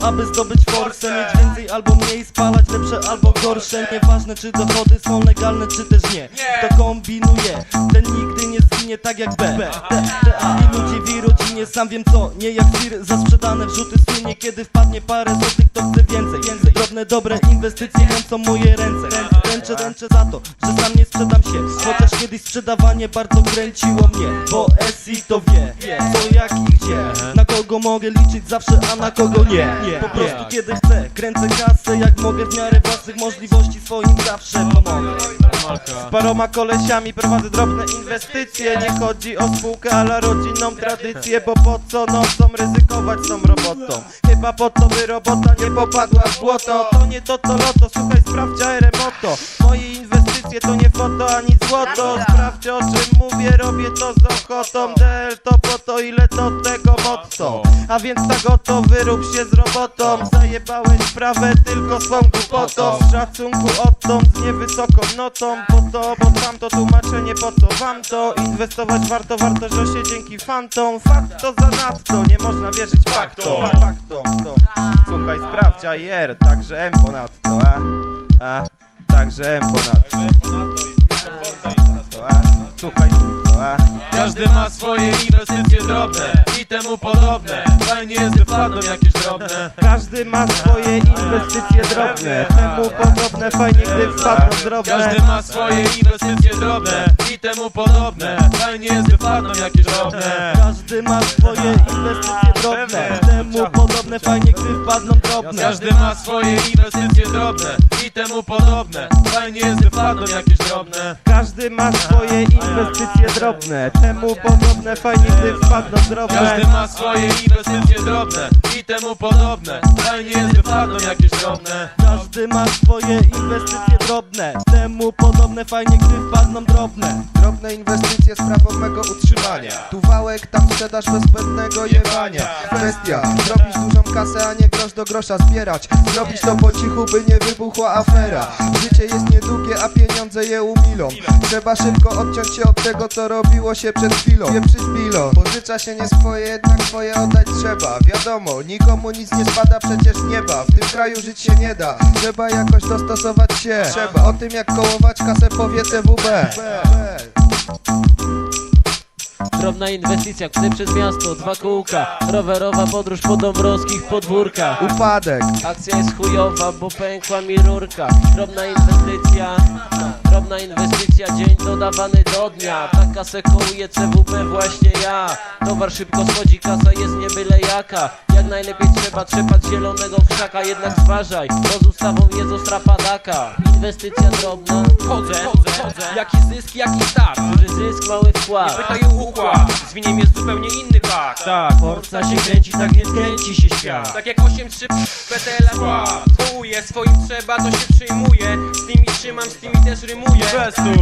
aby zdobyć forsę Mieć więcej albo mniej, spalać lepsze albo gorsze. Nieważne czy dochody są legalne czy też nie. Kto kombinuje, ten nigdy nie zginie tak jak B. T, T, A i ludzi w jej sam wiem co Nie jak sir za sprzedane wrzuty słynie Kiedy wpadnie parę złotych to chcę więcej. Drobne dobre inwestycje kręcą moje ręce. Ręczę, ręczę za to, że sam nie sprzedam się. Chociaż kiedyś sprzedawanie bardzo kręciło mnie Bo SI to wie, co jak i gdzie. Na kogo mogę liczyć zawsze, a na kogo nie. Po prostu kiedy chcę, kręcę kasę Jak mogę w miarę własnych możliwości swoim zawsze pomogę. Z paroma kolesiami prowadzę drobne inwestycje. Nie chodzi o spółkę, ale rodzinną tradycję Bo po co nocą ryzykować tą robotą? Chyba po to by robota nie popadła w błoto. To nie to co loto, słuchaj sprawdź aeremoto Moje inwestycje to nie foto ani złoto. Sprawdź o czym mówię, robię to z ochotą. DL to po to ile to tego motto A więc tak oto wyrób się z robotą. Zajebałeś sprawę tylko swą głupotą. Z szacunku odtąd z niewysoką nocą Po to, bo tamto tłumaczenie po co wam to? Inwestować warto, warto, że się dzięki fantom. Fakt to zanadto, nie można wierzyć faktom. Faktom, to Słuchaj, sprawdź, a jer, także M ponadto, a? A, także ponadto? Słuchaj? Każdy ma swoje inwestycje drobne i temu podobne. Fajnie jest, gdy wpadną jakieś drobne. Każdy ma swoje inwestycje drobne. Temu podobne, fajnie gdy wpadną drobne. Każdy ma swoje inwestycje drobne i temu podobne. Fajnie jest, gdy wpadną jakieś drobne. Każdy ma swoje inwestycje drobne. Temu podobne, fajnie gdy wpadną drobne. Każdy ma swoje inwestycje drobne i temu podobne. Fajnie jest, gdy wpadną jakieś drobne. Każdy ma swoje inwestycje drobne Temu podobne, fajnie gdy wpadną drobne. Każdy ma swoje inwestycje drobne i temu podobne. Fajnie jest, gdy wpadną jakieś drobne. Każdy ma swoje inwestycje drobne. Temu podobne, fajnie gdy wpadną drobne. Drobne inwestycje sprawą mego utrzymania. Tu wałek, tam sprzedaż bez zbędnego jebania. Kwestia, zrobić dużą kasę, a nie grosz do grosza zbierać. Zrobić to po cichu, by nie wybuchła afera. Życie jest niedługie, a pieniądze je umilą. Trzeba szybko odciąć się od tego, co robiło się przed chwilą. Pieprzyć bilon, pożycza się nie swoje, jednak swoje oddać trzeba. Wiadomo, nikomu nic nie spada przecież nieba W tym kraju żyć się nie da, trzeba jakoś dostosować się. Trzeba. O tym jak kołować kasę powie CWB Drobna inwestycja, chcę przez miasto, dwa kółka. Rowerowa podróż po dąbrowskich podwórkach. Upadek, Akcja jest chujowa, bo pękła mi rurka. Drobna inwestycja, drobna inwestycja Dzień dodawany do dnia. Taka se kołuje CWP właśnie ja. Towar szybko schodzi, kasa jest nie byle jaka. Jak najlepiej trzeba trzepać zielonego krzaka Jednak zważaj, bo z ustawą jest ostra padaka Inwestycja drobna, Chodzę, chodzę, chodzę. Jaki zysk, jaki start? duży zysk, mały wkład Pytaj o układ. Z winiem jest zupełnie inny fakt. Tak, Forca się kręci, tak nie kręci się świat Tak jak 8-3 PTL skład. Swoim trzeba, to się przyjmuje. Z tymi trzymam, z tymi też rymuję.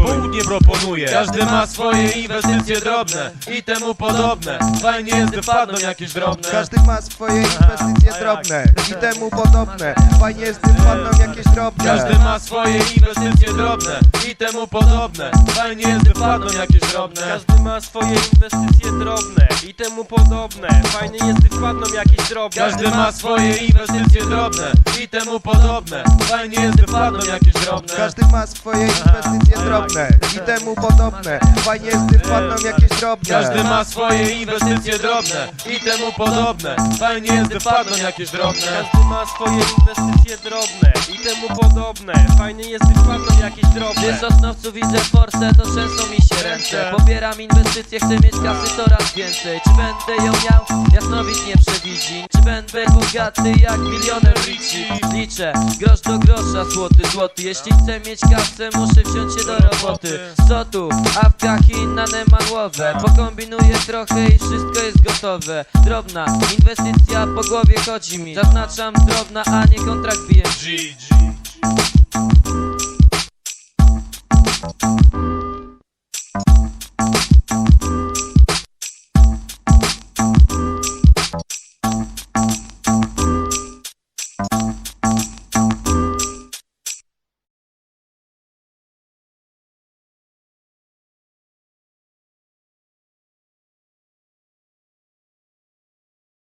Południe proponuje Każdy ma swoje inwestycje drobne i temu podobne Fajnie jest, gdy jakieś drobne każdy ma swoje inwestycje drobne I temu podobne, fajnie jest gdy jakieś drobne Każdy ma swoje inwestycje drobne i temu podobne. Fajnie jest, gdy wpadną jakieś drobne. Każdy ma swoje inwestycje drobne temu podobne. Fajnie jest, gdy wpadną jakieś drobne. Każdy ma swoje inwestycje drobne i temu podobne. Fajnie jest, gdy wpadną jakieś drobne. Każdy ma swoje inwestycje drobne I temu podobne, fajnie jest gdy wpadną jakieś drobne. Każdy ma swoje inwestycje drobne i temu podobne. Fajnie jest, gdy wpadną jakieś drobne. Każdy ma swoje inwestycje drobne i temu podobne. Fajnie jest, gdy wpadną jakieś drobne. Gdy z osnowców widzę forsę, to trzęsą mi się ręce. Pobieram inwestycje, chcę mieć kasy coraz więcej będę ją miał? Jasnowidz nie przewidzi. Czy będę bogaty jak milioner Richie? Liczę, grosz do grosza, złoty, złoty. Jeśli chcę mieć kasę, muszę wziąć się do roboty. Co tu? Awka, China, nemanłowe Pokombinuję trochę i wszystko jest gotowe. Drobna inwestycja po głowie chodzi mi. Zaznaczam drobna, a nie kontrakt BMG